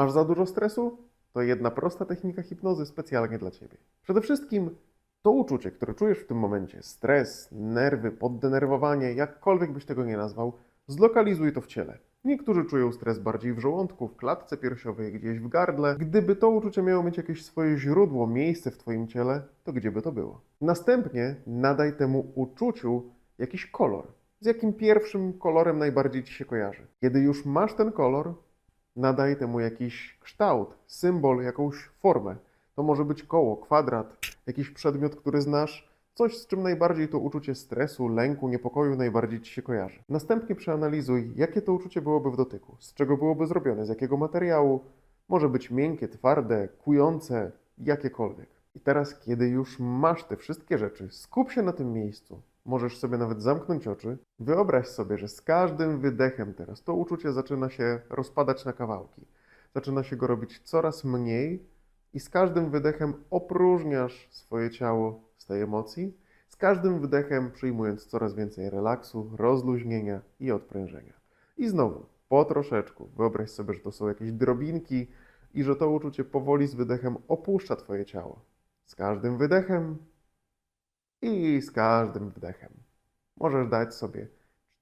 Masz za dużo stresu? To jedna prosta technika hipnozy specjalnie dla Ciebie. Przede wszystkim to uczucie, które czujesz w tym momencie, stres, nerwy, poddenerwowanie, jakkolwiek byś tego nie nazwał, zlokalizuj to w ciele. Niektórzy czują stres bardziej w żołądku, w klatce piersiowej, gdzieś w gardle. Gdyby to uczucie miało mieć jakieś swoje źródło, miejsce w Twoim ciele, to gdzie by to było? Następnie nadaj temu uczuciu jakiś kolor. Z jakim pierwszym kolorem najbardziej Ci się kojarzy? Kiedy już masz ten kolor, nadaj temu jakiś kształt, symbol, jakąś formę. To może być koło, kwadrat, jakiś przedmiot, który znasz, coś z czym najbardziej to uczucie stresu, lęku, niepokoju najbardziej ci się kojarzy. Następnie przeanalizuj, jakie to uczucie byłoby w dotyku, z czego byłoby zrobione, z jakiego materiału. Może być miękkie, twarde, kujące, jakiekolwiek. I teraz, kiedy już masz te wszystkie rzeczy, skup się na tym miejscu. Możesz sobie nawet zamknąć oczy. Wyobraź sobie, że z każdym wydechem teraz to uczucie zaczyna się rozpadać na kawałki. Zaczyna się go robić coraz mniej i z każdym wydechem opróżniasz swoje ciało z tej emocji. Z każdym wydechem przyjmując coraz więcej relaksu, rozluźnienia i odprężenia. I znowu, po troszeczku, wyobraź sobie, że to są jakieś drobinki i że to uczucie powoli z wydechem opuszcza Twoje ciało. Z każdym wydechem i z każdym wdechem. Możesz dać sobie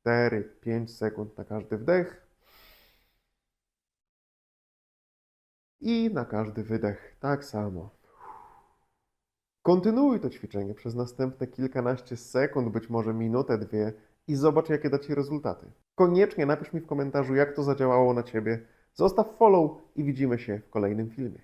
4-5 sekund na każdy wdech i na każdy wydech tak samo. Kontynuuj to ćwiczenie przez następne kilkanaście sekund, być może minutę, dwie i zobacz, jakie da Ci rezultaty. Koniecznie napisz mi w komentarzu, jak to zadziałało na Ciebie. Zostaw follow i widzimy się w kolejnym filmie.